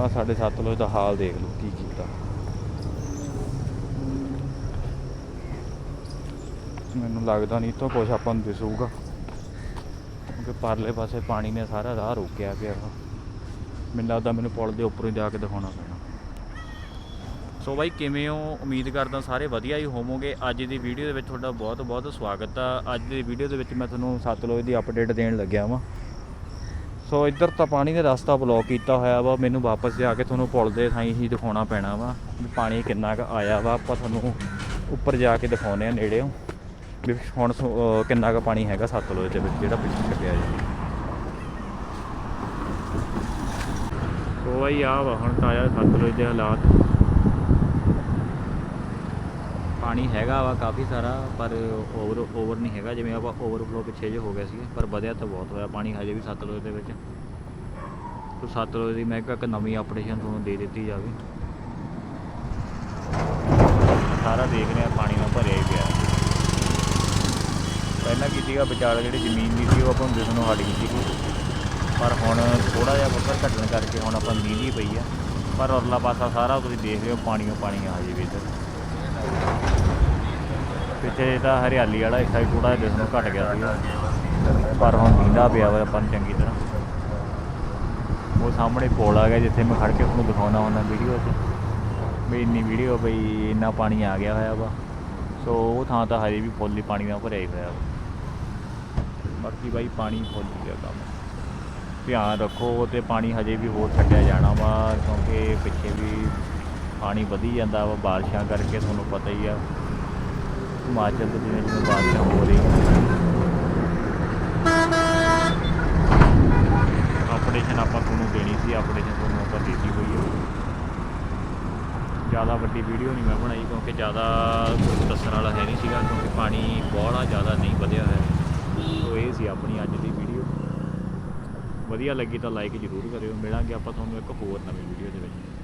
ਆ ਸਾਡੇ ਸਤਲੁਜ ਦਾ ਹਾਲ ਦੇਖ ਲਓ, ਕੀ ਕੀਤਾ। ਮੈਨੂੰ ਲੱਗਦਾ ਨਹੀਂ ਤੋਂ ਕੁਝ ਆਪਾਂ ਨੂੰ ਦਿਸੂਗਾ। ਕਿਉਂਕਿ ਪਰਲੇ ਪਾਸੇ ਪਾਣੀ ਨੇ ਸਾਰਾ ਰਾਹ ਰੋਕਿਆ ਪਿਆ ਵਾ। ਮੈਨੂੰ ਲੱਗਦਾ ਮੈਨੂੰ ਪੁਲ ਦੇ ਉੱਪਰੋਂ ਜਾ ਕੇ ਦਿਖਾਉਣਾ ਪੈਣਾ। ਸੋ ਬਾਈ, ਕਿਵੇਂ ਹੋ? ਉਮੀਦ ਕਰਦਾ ਸਾਰੇ ਵਧੀਆ ਹੀ ਹੋਵੋਗੇ। ਅੱਜ ਦੀ ਵੀਡੀਓ ਦੇ ਵਿੱਚ ਤੁਹਾਡਾ ਬਹੁਤ ਬਹੁਤ ਸਵਾਗਤ ਆ। ਅੱਜ ਦੀ ਵੀਡੀਓ ਦੇ ਵਿੱਚ ਮੈਂ ਤੁਹਾਨੂੰ ਸਤਲੁਜ ਦੀ ਅਪਡੇਟ ਦੇਣ ਲੱਗਿਆ ਵਾਂ। ਸੋ ਇੱਧਰ ਤਾਂ ਪਾਣੀ ਦਾ ਰਸਤਾ ਬਲੌਕ ਕੀਤਾ ਹੋਇਆ ਵਾ, ਮੈਨੂੰ ਵਾਪਸ ਜਾ ਕੇ ਤੁਹਾਨੂੰ ਪੁਲ ਦੇ ਥਾਈ ਹੀ ਦਿਖਾਉਣਾ ਪੈਣਾ ਵਾ, ਵੀ ਪਾਣੀ ਕਿੰਨਾ ਕੁ ਆਇਆ ਵਾ, ਆਪਾਂ ਤੁਹਾਨੂੰ ਉੱਪਰ ਜਾ ਕੇ ਦਿਖਾਉਨੇ ਆ ਨੇੜਿਓਂ, ਵੀ ਹੁਣ ਸੋ- ਕਿੰਨਾ ਕੁ ਪਾਣੀ ਹੈਗਾ ਸਤਲੁਜ ਦੇ ਵਿੱਚ, ਜਿਹੜਾ ਪਿੱਛੇ ਛੱਡਿਆ ਜੀ ਸੋ ਆਈ ਆ ਵਾ, ਹੁਣ ਤਾਜ਼ਾ ਸਤਲੁਜ ਦੇ ਹਾਲਾਤ। ਪਾਣੀ ਹੈਗਾ ਵਾ ਕਾਫੀ ਸਾਰਾ, ਪਰ ਓਵਰ ਓਵਰ ਨਹੀਂ ਹੈਗਾ, ਜਿਵੇਂ ਆਪਾਂ ਓਵਰਫਲੋ ਪਿੱਛੇ ਜੇ ਹੋ ਗਿਆ ਸੀ ਪਰ ਵਧਿਆ ਤਾਂ ਬਹੁਤ ਹੋਇਆ, ਪਾਣੀ ਹਜੇ ਵੀ ਸਤਲੁਜ ਦੇ ਵਿੱਚ। ਤੋ ਸਤਲੁਜ ਦੀ ਮੈਂ ਕਿਹਾ ਇੱਕ ਨਵੀਂ ਆਪਰੇਸ਼ਨ ਤੁਹਾਨੂੰ ਦੇ ਦਿੱਤੀ ਜਾਵੇ। ਸਾਰਾ ਦੇਖ ਰਿਹਾ, ਪਾਣੀ ਨਾਲ ਭਰਿਆ ਹੀ ਪਿਆ। ਪਹਿਲਾਂ ਕੀ ਸੀਗਾ, ਵਿਚਾਲਾ ਜਿਹੜੀ ਜ਼ਮੀਨ ਦੀ ਸੀ, ਉਹ ਆਪਾਂ ਨੂੰ ਦਿਸਣ ਨੂੰ ਹਟ ਗਈ ਸੀ ਪਰ ਹੁਣ ਥੋੜਾ ਜਿਹਾ ਪੱਧਰ ਘਟਣ ਕਰਕੇ ਹੁਣ ਆਪਾਂ ਨੂੰ ਹੀ ਪਈ ਆ। ਪਰ ਉਰਲਾ ਪਾਸਾ ਸਾਰਾ ਤੁਸੀਂ ਦੇਖ ਰਹੇ ਹੋ ਪਾਣੀਓ ਪਾਣੀ ਆ ਹਜੇ ਵੀ ਇੱਧਰ। ਪਿੱਛੇ ਤਾਂ ਹਰਿਆਲੀ ਵਾਲਾ ਹਿੱਸਾ ਥੋੜਾ ਜਿਹਾ ਦਿਸਣੋਂ ਘਟ ਗਿਆ ਸੀ ਪਰ ਹੁਣ ਨੀਂਦਾ ਪਿਆ ਵਾ ਆਪਾਂ ਨੂੰ ਚੰਗੀ ਤਰ੍ਹਾਂ। ਉਹ ਸਾਹਮਣੇ ਪੁਲ ਆ ਗਿਆ ਜਿੱਥੇ ਮੈਂ ਖੜ ਕੇ ਤੁਹਾਨੂੰ ਦਿਖਾਉਣਾ ਹੁੰਦਾ ਵੀਡੀਓ 'ਚ। ਵੀ ਇੰਨੀ ਵੀਡੀਓ ਬਈ ਇੰਨਾ ਪਾਣੀ ਆ ਗਿਆ ਹੋਇਆ ਵਾ। ਸੋ ਉਹ ਥਾਂ ਤਾਂ ਹਜੇ ਵੀ ਫੁੱਲ ਹੀ ਪਾਣੀ ਨਾਲ ਭਰਿਆ ਹੀ ਹੋਇਆ ਵਾ। ਬਾਕੀ ਬਾਈ ਪਾਣੀ ਫੁੱਲ ਹੀ ਗਿਆ ਕੰਮ। ਧਿਆਨ ਰੱਖੋ ਤੇ ਪਾਣੀ ਹਜੇ ਵੀ ਹੋਰ ਛੱਡਿਆ ਜਾਣਾ ਵਾ, ਕਿਉਂਕਿ ਪਿੱਛੇ ਵੀ ਪਾਣੀ ਵਧੀ ਜਾਂਦਾ ਵਾ, ਬਾਰਿਸ਼ਾਂ ਕਰਕੇ ਤੁਹਾਨੂੰ ਪਤਾ ਹੀ ਆ। ਹਿਮਾਚਲ ਤੋਂ ਜਿਵੇਂ ਜਿਵੇਂ ਬਾਰਿਸ਼ਾਂ ਹੋ ਰਹੀਆਂ ਆਪਰੇਸ਼ਨ ਆਪਾਂ ਤੁਹਾਨੂੰ ਦੇਣੀ ਸੀ ਆਪਰੇਸ਼ਨ ਤੁਹਾਨੂੰ ਆਪਾਂ ਦਿੱਤੀ ਹੋਈ ਹੈ ਜ਼ਿਆਦਾ ਵੱਡੀ ਵੀਡੀਓ ਨਹੀਂ ਮੈਂ ਬਣਾਈ ਕਿਉਂਕਿ ਜ਼ਿਆਦਾ ਕੁਝ ਦੱਸਣ ਵਾਲਾ ਹੈ ਨਹੀਂ ਸੀਗਾ, ਕਿਉਂਕਿ ਪਾਣੀ ਬਹੁਤਾ ਜ਼ਿਆਦਾ ਨਹੀਂ ਵਧਿਆ ਹੋਇਆ। ਸੋ ਇਹ ਸੀ ਆਪਣੀ ਅੱਜ ਦੀ ਵੀਡੀਓ ਵਧੀਆ ਲੱਗੀ ਤਾਂ ਲਾਈਕ ਜ਼ਰੂਰ ਕਰਿਓ। ਮਿਲਾਂਗੇ ਆਪਾਂ ਤੁਹਾਨੂੰ ਇੱਕ ਹੋਰ ਨਵੀਂ ਵੀਡੀਓ ਦੇ ਵਿੱਚ।